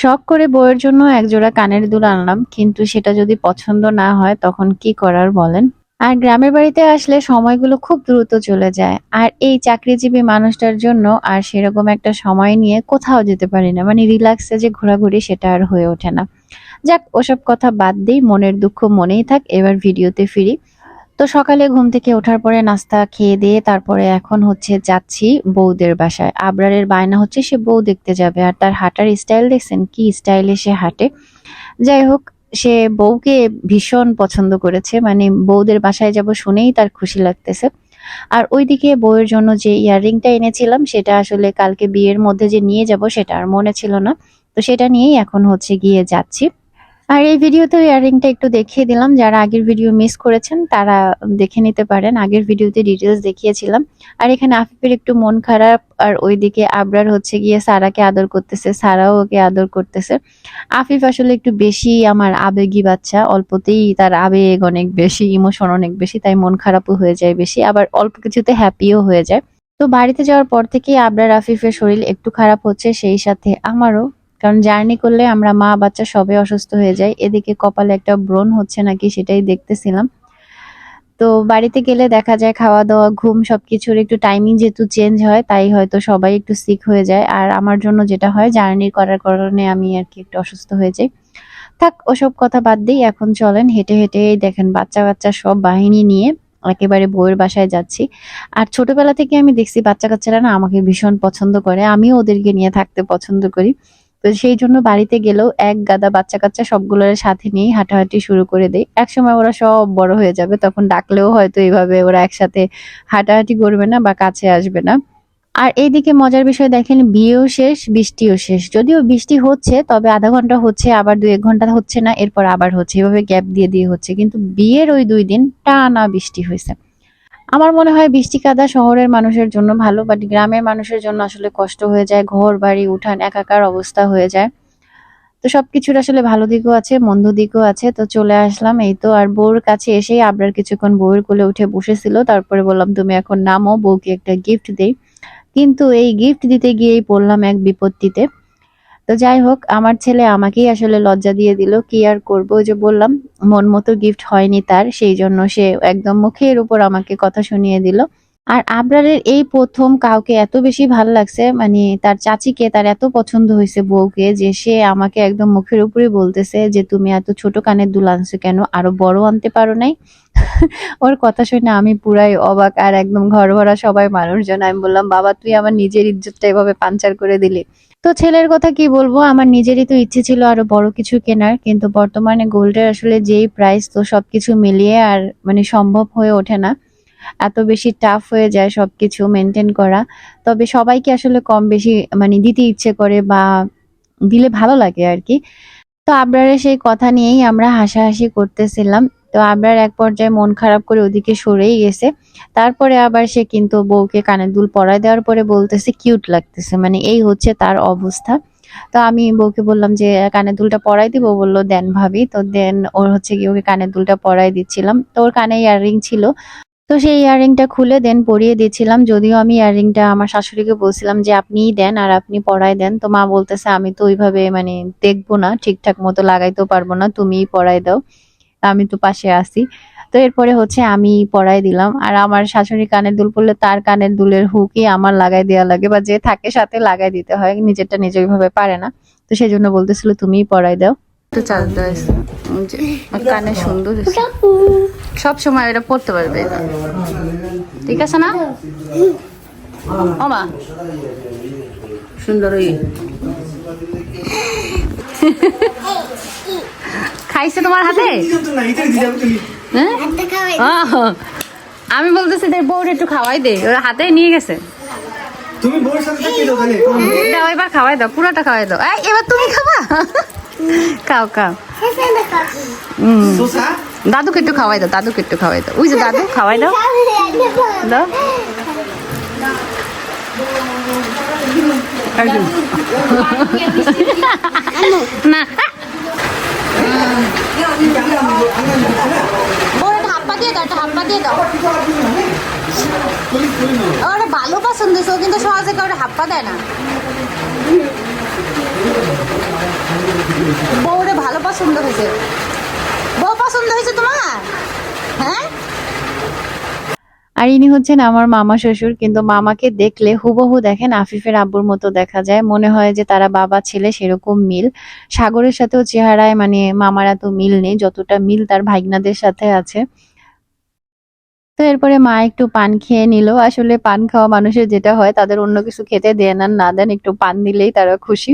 শখ করে বউয়ের জন্য একজোড়া কানের দুল আনলাম, কিন্তু সেটা যদি পছন্দ না হয়, তখন কি করার বলেন? আর গ্রামের বাড়িতে আসলে সময়গুলো খুব দ্রুত চলে যায়, আর এই চাকরিজীবী মানুষটার জন্য আর সেরকম একটা সময় নিয়ে কোথাও যেতে পারি না। মানে রিল্যাক্সে যে ঘোরাঘুরি সেটা আর হয়ে ওঠে না। যাক, ওসব কথা বাদ দিই, মনের দুঃখ মনেই থাক, এবার ভিডিওতে ফিরি। তো সকালে ঘুম থেকে ওঠার পরে নাস্তা খেয়ে দিয়ে তারপরে এখন হচ্ছে যাচ্ছি বৌদের বাসায়। আবরারের বায়না হচ্ছে সে বউ দেখতে যাবে আর তার হাঁটার স্টাইল দেখছেন? কি স্টাইলে সে হাঁটে? যাই হোক, সে বউকে ভীষণ পছন্দ করেছে। মানে বউদের বাসায় যাব শুনেই তার খুশি লাগতেছে। আর ওইদিকে বউয়ের জন্য যে ইয়াররিংটা এনেছিলাম, সেটা আসলে কালকে বিয়ের মধ্যে যে নিয়ে যাব, সেটা আর মনে ছিল না। তো সেটা নিয়েই এখন হচ্ছে গিয়ে যাচ্ছি। আর এই ভিডিওতে ইয়াররিংটা একটু দেখিয়ে দিলাম। যারা আগের ভিডিও মিস করেছেন, তারা দেখে নিতে পারেন। আগের ভিডিওতে ডিটেলস দেখিয়েছিলাম। আর এখানে আফিফের একটু মন খারাপ, আর ওইদিকে আবরার হচ্ছে গিয়ে সারাকে আদর করতেছে, সারাও ওকে আদর করতেছে। আফিফ আসলে একটু বেশি আমার আবেগী বাচ্চা। অল্পতেই তার আবেগ অনেক বেশি ইমোশন অনেক বেশি, তাই মন খারাপও হয়ে যায় বেশি। আবার অল্প কিছুতে হ্যাপিও হয়ে যায়। তো বাড়িতে যাওয়ার পর থেকেই আবরার আফিফের শরীর একটু খারাপ হচ্ছে, সেই সাথে আমারও কারণ জার্নি করলে আমরা মা বাচ্চা সবে অসুস্থ হয়ে যাই এদিকে কপালে একটা ব্রণ হচ্ছে নাকি সেটাই দেখতেছিলাম। তো বাড়িতে গেলে দেখা যায় খাওয়া দাওয়া ঘুম সবকিছুর একটু টাইমিং যেহেতু চেঞ্জ হয়, তাই হয়তো সবাই একটু সিক হয়ে যায়। আর আমার জন্য যেটা হয় জার্নি করার কারণে আমি আর কি একটু অসুস্থ হয়ে যাই। থাক, ওসব কথা বাদ দিই, এখন চলেন, হেঁটে হেঁটে দেখেন বাচ্চা বাচ্চা সব বাহিনী নিয়ে একেবারে বউয়ের বাসায় যাচ্ছি। আর ছোটবেলা থেকে আমি দেখছি বাচ্চা কাচ্চারা না আমাকে ভীষণ পছন্দ করে, আমিও ওদেরকে নিয়ে থাকতে পছন্দ করি। তো সেই জন্য বাড়িতে গেলেও এক গাদা বাচ্চা কাচ্চা সবগুলোর সাথে নিয়েই হাঁটাহাঁটি শুরু করে দেই। একসময় ওরা সব বড় হয়ে যাবে, তখন ডাকলেও হয়তো এইভাবে ওরা একসাথে হাঁটাহাঁটি করবে না বা কাছে আসবে না। আর এইদিকে মজার বিষয় দেখেন, বিয়েও শেষ, বৃষ্টিও শেষ। যদিও বৃষ্টি হচ্ছে, তবে আধা ঘণ্টা হচ্ছে, আবার দুই এক ঘণ্টা হচ্ছে না, এরপর আবার হচ্ছে। এভাবে গ্যাপ দিয়ে দিয়ে হচ্ছে। কিন্তু বিয়ের ওই দুই দিন টানা বৃষ্টি হয়েছে। আমার মনে হয় বৃষ্টি কাদা শহরের মানুষের জন্য ভালো বাট গ্রামের মানুষের জন্য আসলে কষ্ট হয়ে যায়, ঘর, বাড়ি, উঠান, একাকার অবস্থা হয়ে যায়। তো সবকিছুর আসলে ভালো দিকও আছে, মন্দ দিকও আছে। তো চলে আসলাম এই তো, আর বউর কাছে এসেই আবরার কিছুক্ষণ বউয়ের কোলে উঠে বসেছিল। তারপরে বললাম, তুমি এখন নামো, বউকে একটা গিফট দেই। কিন্তু এই গিফট দিতে গিয়েই পড়লাম এক বিপত্তিতে। তো যাই হোক, আমার ছেলে আমাকেই আসলে লজ্জা দিয়ে দিল। কি আর করব? যে বললাম, মন মতো গিফট হয়নি তার, সেই জন্য সে একদম মুখের উপর আমাকে কথা শুনিয়ে দিল। আর আবরারের এই প্রথম কাউকে এত বেশি ভালো লাগছে মানে তার চাচিকে তার এত পছন্দ হয়েছে বউকে যে সে আমাকে একদম মুখের উপরে বলতেছে যে, তুমি এত ছোট কানের দুল আনছো কেন? আরও বড় আনতে পারো নাই? ওর কথা শুনে আমি পুরাই অবাক আর একদম ঘর ভরা সবাই মানুষজন। আমি বললাম, বাবা, তুই আমার নিজের ইজ্জতটা এভাবে পাঞ্চার করে দিলি। তো ছেলের কথা কি বলব? আমার নিজেরই তো ইচ্ছে ছিল আরও বড় কিছু কেনার, কিন্তু বর্তমানে গোল্ডের আসলে যেই প্রাইস তো সবকিছু মিলিয়ে আর মানে সম্ভব হয়ে ওঠে না। এত বেশি টাফ হয়ে যায় সবকিছু মেনটেন করা। তবে সবাইকে আসলে কম বেশি মানে দিতে ইচ্ছে করে বা দিলে ভালো লাগে আর কি। তো আবরারের সেই কথা নিয়েই আমরা হাসাহাসি করতেছিলাম। তো আবরার এক পর্যায়ে মন খারাপ করে ওদিকে সরেই গেছে। তারপরে আবার সে কিন্তু বউকে কানের দুল পরায় দেওয়ার পরে বলতেছে, কিউট লাগতেছে। মানে এই হচ্ছে তার অবস্থা। তো আমি বউকে বললাম যে, কানের দুলটা পরাই দিব? বলল, দেন ভাবি। তো দেন ওর হচ্ছে কি ওকে কানের দুলটা পরাই দিচ্ছিলাম। তো ওর কানে ইয়াররিং ছিল। তো সেই ইয়াররিংটা খুলে দেন, পরিয়ে দিয়েছিলাম যদিও আমি ইয়াররিংটা আমার শাশুড়িকে বলছিলাম যে, আপনিই দেন আর আপনি পরাই দেন। তো মা বলতেছে, আমি তো ওইভাবে মানে দেখব না, ঠিকঠাক মতো লাগাইতেও পারব না, তুমিই পরাই দাও। আমি তো পাশে আছি। তো এরপরে হচ্ছে আমি পরাই দিলাম। আর আমার শাশুড়ি কানের দুল পড়লে তার কানের দুলের হুকই আমার লাগাই দেওয়া লাগে বা যে থাকে সাথে লাগাই দিতে হয় নিজেরটা নিজে ওইভাবে পারে না। তো সেই জন্য বলতেছিল তুমিই পরাই দাও। চাল কানে সুন্দর সব সময় এটা পড়তে পারবে। ঠিক আছে না? সুন্দর খাইছে তোমার হাতে? হ্যাঁ? আমি বলতেছি যে বউর একটু খাওয়াই দে, ওর হাতে নিয়ে গেছে। তুমি বউয়ের সাথে দাও, এবার খাওয়াই দাও, পুরোটা খাওয়াই দাও। এবার তুমি খাবা? খাও খাও। দাদুকে একটু খাওয়াই দাও, দাদুকে একটু খাওয়াই দাও। ওই যে দাদু, খাওয়াই দাও। দাও। না। হাপ্পা দিয়ে দিয়ে দাও। ওরা ভালো পছন্দ ও কিন্তু সহজে কাউরে হাপ্পা দেয় না। বউরে ভালো পছন্দ হয়েছে। বউ পছন্দ হয়েছে তোমার? হ্যাঁ? আর ইনি হচ্ছেন আমার মামা শ্বশুর, কিন্তু মামাকে দেখলে হুবহু দেখেন আফিফের আব্বুর মতো দেখা যায়। মনে হয় যে তারা বাবা, ছেলে সেরকম মিল। সাগরের সাথেও চেহারায় মানে মামার এত মিল নেই, যতটা মিল তার ভাইগনাদের সাথে আছে। তো এরপরে মা একটু পান খেয়ে নিল। আসলে পান খাওয়া মানুষের যেটা হয়, তাদের অন্য কিছু খেতে দেন আর না দেন, একটু পান দিলেই তারা খুশি।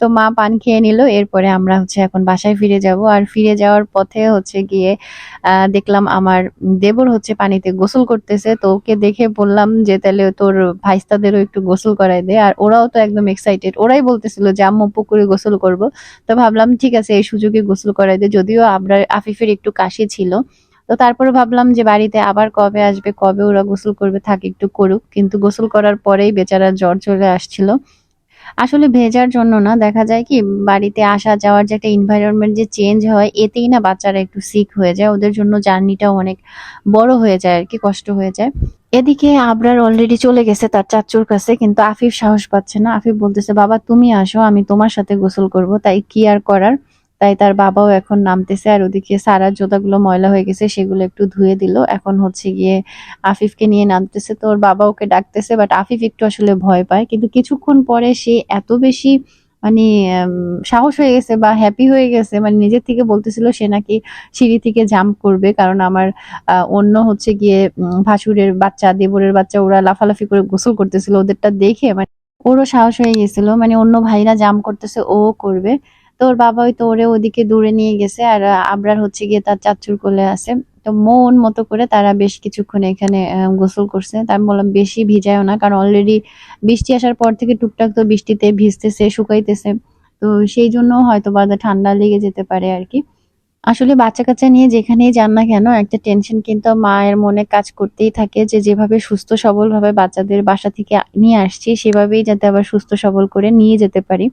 তো মা পান খেয়ে নিল, এরপরে আমরা হচ্ছে এখন বাসায় ফিরে যাব। আর ফিরে যাওয়ার পথে হচ্ছে গিয়ে দেখলাম আমার দেবর হচ্ছে পানিতে গোসল করতেছে। তো ওকে দেখে বললাম যে, তাহলে তোর ভাইস্তাদেরও একটু গোসল করাই দে। আর ওরাও তো একদম এক্সাইটেড ওরাই বলতেছিল যে, আম্মু, পুকুরে গোসল করব। তো ভাবলাম, ঠিক আছে, এই সুযোগে গোসল করাই দে। যদিও আমরা, আফিফের একটু কাশি ছিল। তো তারপরে ভাবলাম যে বাড়িতে আবার কবে আসবে, কবে ওরা গোসল করবে, থাক একটু করুক। কিন্তু গোসল করার পরেই বেচারা জ্বর চলে আসছিল। আসলে ভেজার জন্য না, দেখা যায় কি, বাড়িতে আসা যাওয়ার যে একটা এনভায়রনমেন্ট যে চেঞ্জ হয়, এতেই না বাচ্চারা একটু সিক হয়ে যায়। ওদের জন্য জার্নিটাও অনেক বড় হয়ে যায় আর কি, কষ্ট হয়ে যায়। এদিকে আবরার অলরেডি চলে গেছে তার চাচুর কাছে, কিন্তু আফিফ সাহস পাচ্ছে না। আফিফ বলতেছে, বাবা, তুমি আসো, আমি তোমার সাথে গোসল করব। তাই কি আর করার? তাই তার বাবাও এখন নামতেছে আর ওদিকে সারার জোতাগুলো ময়লা হয়ে গেছে, সেগুলো একটু ধুয়ে দিল। এখন হচ্ছে গিয়ে আফিফকে নিয়ে নামতেছে। তো ওর বাবা ওকে ডাকতেছে বাট আফিফ একটু আসলে ভয় পায়। কিন্তু কিছুক্ষণ পরে সে এত বেশি মানে সাহস হয়ে গেছে বা হ্যাপি হয়ে গেছে মানে নিজের থেকে বলতেছিল সে নাকি সিঁড়ি থেকে জাম্প করবে। কারণ আমার অন্য হচ্ছে গিয়ে ভাসুরের বাচ্চা, দেবরের বাচ্চা, ওরা লাফালাফি করে গোসল করতেছিল। ওদেরটা দেখে মানে ওরও সাহস হয়ে গেছিল। মানে অন্য ভাইরা জাম্প করতেছে, ও করবে। তো ওর বাবা ওই তো ওরে ওদিকে দূরে নিয়ে গেছে আর আবরার হচ্ছে গিয়ে তার চাচুর কোলে আছে। তো মন মতো করে তারা বেশ কিছুক্ষণ এখানে গোসল করছে। তা আমি বললাম, বেশি ভিজায়ও না, কারণ অলরেডি বৃষ্টি আসার পর থেকে টুকটাক তো বৃষ্টিতে ভিজতেছে, শুকাইতেছে। তো সেই জন্য হয়তো বা ঠান্ডা লেগে যেতে পারে আর কি। আসলে বাচ্চা কাচ্চা নিয়ে যেখানেই যান না কেন, একটা টেনশন কিন্তু মায়ের মনে কাজ করতেই থাকে যে, যেভাবে সুস্থ সবল ভাবে বাচ্চাদের বাসা থেকে নিয়ে আসছি, সেভাবেই যাতে আবার সুস্থ সবল করে নিয়ে যেতে পারি।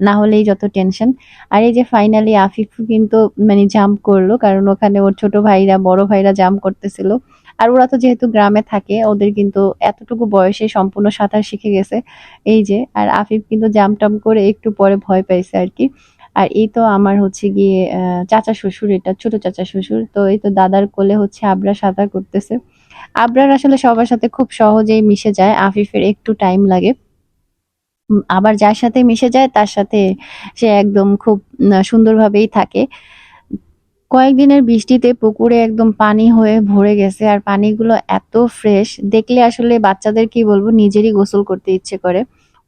না হলেই যত টেনশন আর এই যে ফাইনালি আফিফ কিন্তু মানে জাম্প করল, কারণ ওখানে ওর ছোট ভাইরা, বড় ভাইরা জাম্প করতেছিল। আর ওরা তো যেহেতু গ্রামে থাকে, ওদের কিন্তু এতটুকু বয়সে সম্পূর্ণ সাঁতার শিখে গেছে। এই যে, আর আফিফ কিন্তু জাম্প টাম্প করে একটু পরে ভয় পাইছে আর কি। আর এই তো আমার হচ্ছে গিয়ে চাচা শ্বশুর, এটা ছোট চাচা শ্বশুর, তো এই তো দাদার কোলে হচ্ছে আবরা সাঁতার করতেছে। আবরার আসলে সবার সাথে খুব সহজেই মিশে যায়, আফিফের একটু টাইম লাগে। আবার যার সাথে মিশে যায়, তার সাথে সে একদম খুব সুন্দরভাবেই থাকে। কয়েকদিনের বৃষ্টিতে পুকুরে একদম পানি হয়ে ভরে গেছে আর পানিগুলো এত ফ্রেশ দেখলে আসলে বাচ্চাদের কি বলব, নিজেরই গোসল করতে ইচ্ছে করে।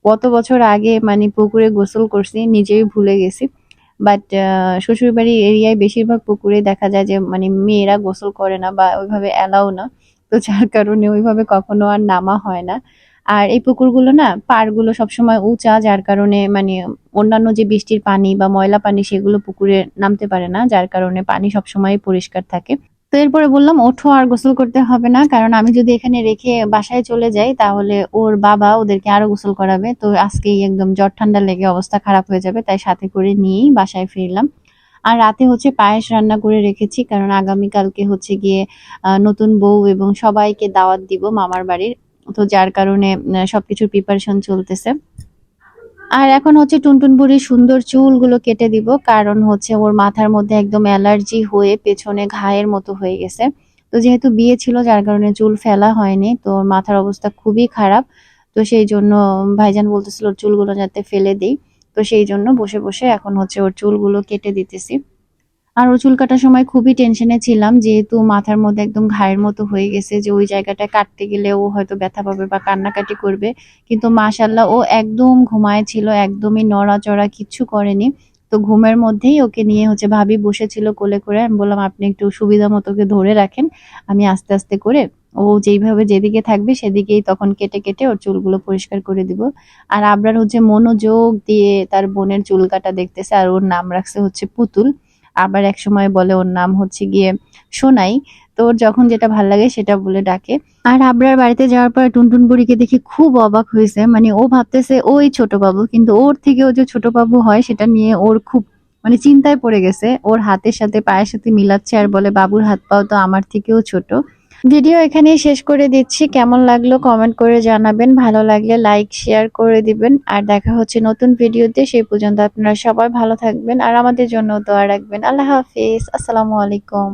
কত বছর আগে মানে পুকুরে গোসল করছি, নিজেই ভুলে গেছি। বাট শ্বশুর বাড়ির এরিয়ায় বেশিরভাগ পুকুরে দেখা যায় যে মানে মেয়েরা গোসল করে না বা ওইভাবে অ্যালাও না। তো যার কারণে ওইভাবে কখনো আর নামা হয় না। আর এই পুকুরগুলো না, পাড়গুলো সবসময় উঁচা, যার কারণে মানে অন্যান্য যে বৃষ্টির পানি বা ময়লা পানি সেগুলো পুকুরে নামতে পারে না, যার কারণে পানি সবসময় পরিষ্কার থাকে। তো এরপরে বললাম ওঠো আর গোসল করতে হবে না, কারণ আমি যদি এখানে রেখে বাসায় চলে যাই, তাহলে ওর বাবা ওদেরকে আরও গোসল করাবে। তো আজকেই একদম জ্বর ঠান্ডা লেগে অবস্থা খারাপ হয়ে যাবে, তাই সাথে করে নিয়েই বাসায় ফিরলাম। আর রাতে হচ্ছে পায়েস রান্না করে রেখেছি, কারণ আগামীকালকে হচ্ছে গিয়ে নতুন বউ এবং সবাইকে দাওয়াত দিব মামার বাড়ির। তো যার কারণে সবকিছুর প্রিপারেশন চলতেছে। আর এখন হচ্ছে টুনটুন বুড়ির সুন্দর চুলগুলো কেটে দিব, কারণ হচ্ছে ওর মাথার মধ্যে একদম অ্যালার্জি হয়ে পেছনে ঘায়ের মতো হয়ে গেছে। তো যেহেতু বিয়ে ছিল, যার কারণে চুল ফেলা হয়নি, তো ওর মাথার অবস্থা খুবই খারাপ। তো সেই জন্য ভাইজান বলতেছিল চুলগুলো যাতে ফেলে দিই। তো সেই জন্য বসে বসে এখন হচ্ছে ওর চুলগুলো কেটে দিতেছি। আর ওর চুল কাটার সময় খুবই টেনশনে ছিলাম, যেহেতু মাথার মধ্যে একদম ঘায়ের মতো হয়ে গেছে যে ওই জায়গাটা কাটতে গেলে ও হয়তো ব্যথা পাবে বা কান্নাকাটি করবে। কিন্তু মাশাল্লাহ ও একদম ঘুমায় ছিল, একদমই নড়াচড়া কিচ্ছু করেনি। তো ঘুমের মধ্যেই ওকে নিয়ে হচ্ছে ভাবি বসেছিল কোলে করে। আমি বললাম, আপনি একটু সুবিধা মতো ওকে ধরে রাখেন, আমি আস্তে আস্তে করে ও যেইভাবে যেদিকে থাকবে সেদিকেই তখন কেটে কেটে ওর চুলগুলো পরিষ্কার করে দিব। আর আবরার হচ্ছে মনোযোগ দিয়ে তার বোনের চুল কাটা দেখতেছে আর ওর নাম রাখছে হচ্ছে পুতুল। আবার এক সময় বলে ওর নাম হচ্ছে গিয়ে সোনাই। তো ওর যখন যেটা ভালো লাগে সেটা বলে ডাকে। আর আবরার বাড়িতে যাওয়ার পর টুনটুন বুড়িকে দেখে খুব অবাক হয়েছে। মানে ও ভাবতেছে ওই ছোট বাবু, কিন্তু ওর থেকে ও যে ছোট বাবু হয় সেটা নিয়ে ওর খুব মানে চিন্তায় পড়ে গেছে। ওর হাতের সাথে, পায়ের সাথে মিলাচ্ছে আর বলে, বাবুর হাত পাও তো আমার থেকেও ছোট। ভিডিও এখানেই শেষ করে দিচ্ছি। কেমন লাগল কমেন্ট করে জানাবেন। ভালো লাগলে লাইক শেয়ার করে দিবেন। আর দেখা হচ্ছে নতুন ভিডিওতে। সেই পর্যন্ত আপনারা সবাই ভালো থাকবেন। আর আমাদের জন্য দোয়া রাখবেন। আল্লাহ হাফিজ। আসসালামু আলাইকুম।